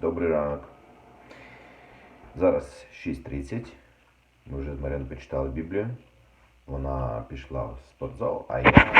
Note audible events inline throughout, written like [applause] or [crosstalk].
Добрий ранок. Зараз 6.30. Ми вже з Мариною почитали Біблію. Вона пішла в спортзал, а я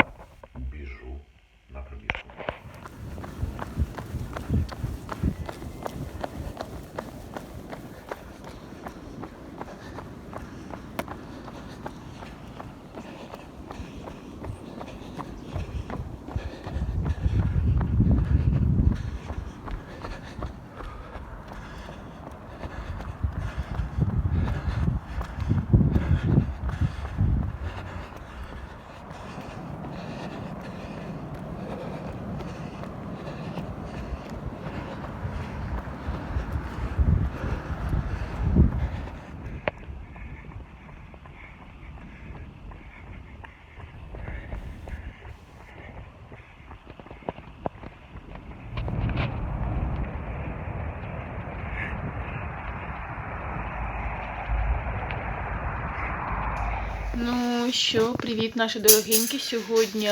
Що, привіт, наші дорогенькі. Сьогодні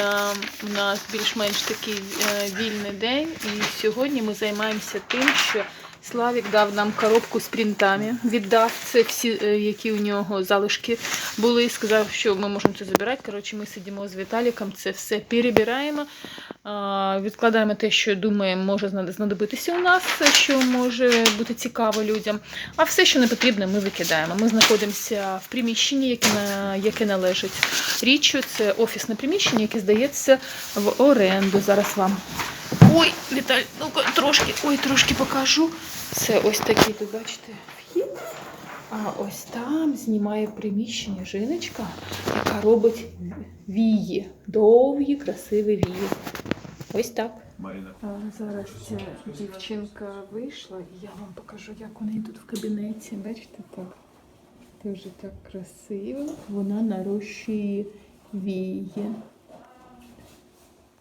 у нас більш-менш такий е, вільний день, і сьогодні ми займаємося тим, що Славік дав нам коробку з принтами, віддав це всі, е, які у нього залишки були. Сказав, що ми можемо це забирати. Коротше, ми сидимо з Віталіком, це все перебираємо. Відкладаємо те, що думаємо, може знадобитися у нас, що може бути цікаво людям. А все, що не потрібно, ми викидаємо. Ми знаходимося в приміщенні, яке, яке належить річчю. Це офісне приміщення, яке здається в оренду. Зараз вам. Ой, Віталь, ну трошки, ой, трошки покажу. Це ось такий, тут бачите, вхід. А ось там знімає приміщення жіночка, яка робить вії. Довгі, красиві вії. Ось так. Марина. А зараз ця дівчинка вийшла, і я вам покажу, як у неї тут в кабінеті. Бачите, так. Дуже так красиво. Вона нарощує вії.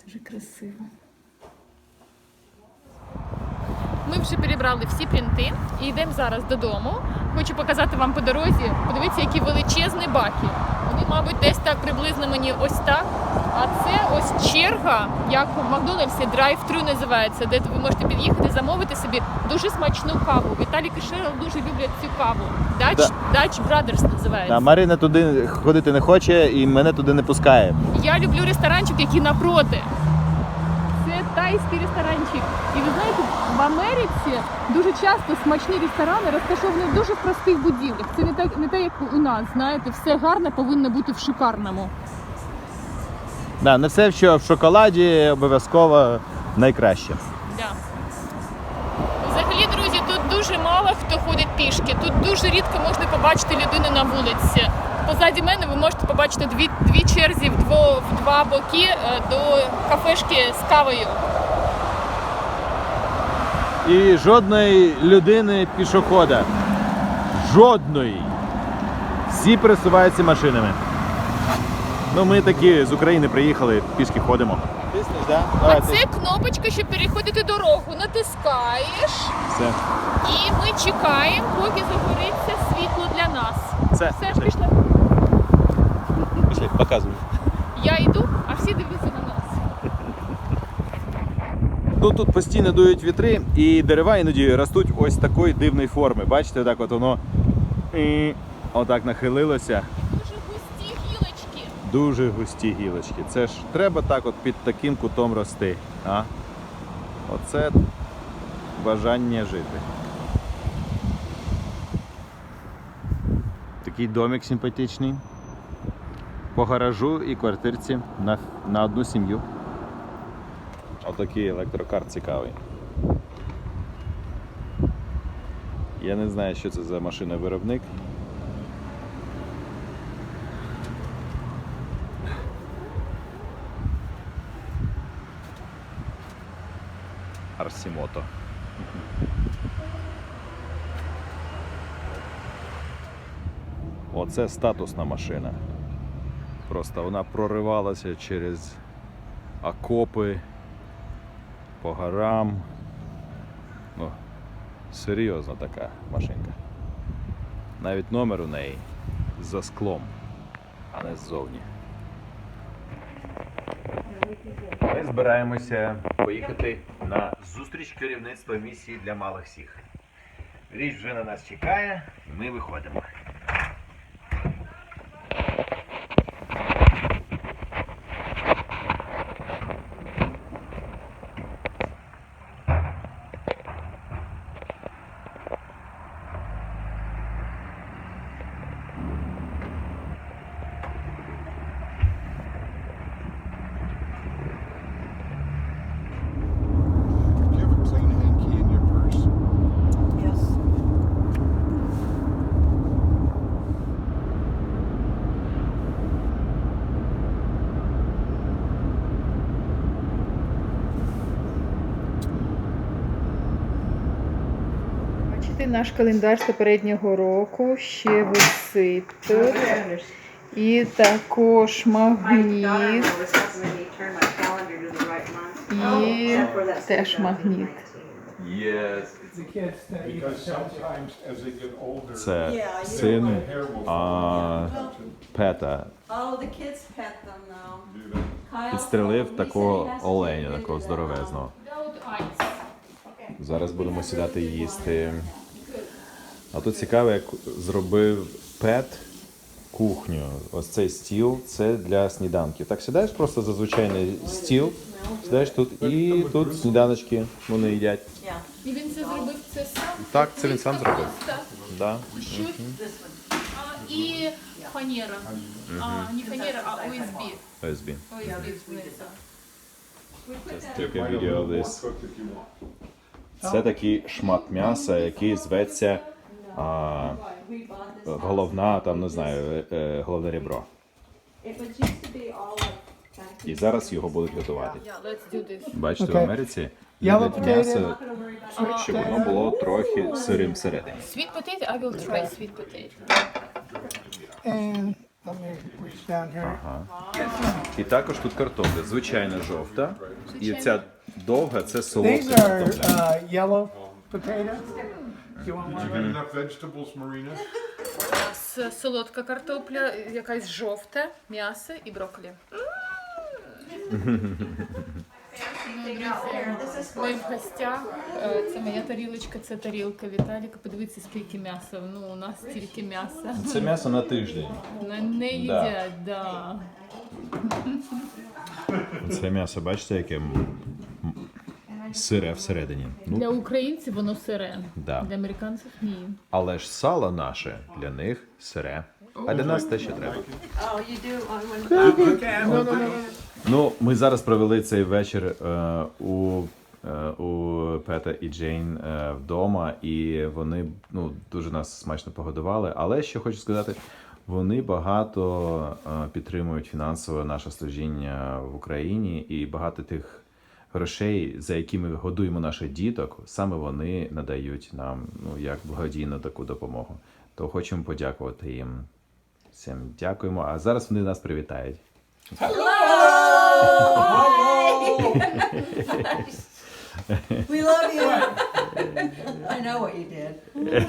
Дуже красиво. Ми вже перебрали всі принти і йдемо зараз додому. Хочу показати вам по дорозі. Подивіться, які величезні баки. Вони, мабуть, десь так приблизно мені ось так. А це ось черга, як в Макдональдсі, драйв-тру називається, де ви можете під'їхати, замовити собі дуже смачну каву. Віталій і дуже люблять цю каву. Dutch, Да. Dutch Brothers називається. А Марина туди ходити не хоче і мене туди не пускає. Я люблю ресторанчик, який напроти. Це тайський ресторанчик. І ви знаєте, в Америці дуже часто смачні ресторани розташовані в дуже простих будівлях. Це не так, не те, як у нас. Знаєте, все гарне повинно бути в шикарному. Да, не все, що в шоколаді обов'язково найкраще. Да. Взагалі, друзі, тут дуже мало хто ходить пішки. Тут дуже рідко можна побачити людину на вулиці. Позаді мене ви можете побачити дві, дві черзі в, дво, в два боки е, до кафешки з кавою. І жодної людини пішохода. Жодної. Всі пересуваються машинами. Ну, ми такі з України приїхали, пішки ходимо. Тиснеш, да? А це кнопочка, щоб переходити дорогу. Натискаєш, Все. і ми чекаємо, поки загориться світло для нас. Все, Все ж пішли. Показуй. Я йду, а всі дивляться на нас. Ну тут постійно дують вітри, і дерева іноді ростуть ось такої дивної форми. Бачите, так от воно і отак нахилилося. Дуже густі гілочки. Дуже густі гілочки. Це ж треба так от під таким кутом рости. А? Оце бажання жити. Такий домик симпатичний. По гаражу і квартирці на, на одну сім'ю. Отакий електрокар цікавий. Я не знаю, що це за машина-виробник. Арсімото. Оце статусна машина. Просто вона проривалася через окопи, по горам. Ну, серйозна така машинка. Навіть номер у неї за склом, а не ззовні. Ми збираємося поїхати на зустріч керівництва місії для малих всіх. Річ вже на нас чекає, ми виходимо. Бачите, наш календар з попереднього року ще висить тут. І також магніт. І теж магніт. Це син а, Пета. Kyle Підстрелив такого оленя, такого здоровезного. Зараз будемо сідати їсти. А тут цікаво, як зробив Пет кухню. Ось цей стіл це для сніданків. Так сідаєш просто за звичайний стіл, сідаєш тут і тут сніданочки вони їдять. І він це зробив це сам. Так, це він сам зробив. Да. І фанера. А, не фанера, а you want. Це такий шмат м'яса, який зветься а, головна, там не знаю, е, е, головне ребро. І зараз його будуть готувати. Бачите, в Америці Yellow м'ясо, щоб воно було трохи сирим всередині. Sweet potato, I will try sweet potato. And let me reach down here. І також тут картопля, звичайна жовта. І ця довга це солодка These are картопля. uh, yellow potato. You want You one? enough vegetables, Marina? С- Солодка картопля, якась жовта, м'ясо і брокколі. Ми в гостях. Е, Це моя тарілочка, це тарілка Віталіка. Подивіться, скільки м'яса. Ну, у нас стільки м'яса. Це м'ясо на тиждень. Не, не їдять, да. Це м'ясо, бачите, яке сире всередині. Ну, Для українців воно сире. Да. Для американців ні. але ж сало наше для них сире. А для нас те, що треба. Oh, you do. Ну, ми зараз провели цей вечір е, у, е, у Пета і Джейн е, вдома, і вони ну, дуже нас смачно погодували. Але що хочу сказати, вони багато е, підтримують фінансово наше служіння в Україні, і багато тих грошей, за які ми годуємо наших діток, саме вони надають нам ну, як благодійну таку допомогу. То хочемо подякувати їм. Всім дякуємо. А зараз вони нас привітають. [laughs] We love you. I know what you did. [laughs]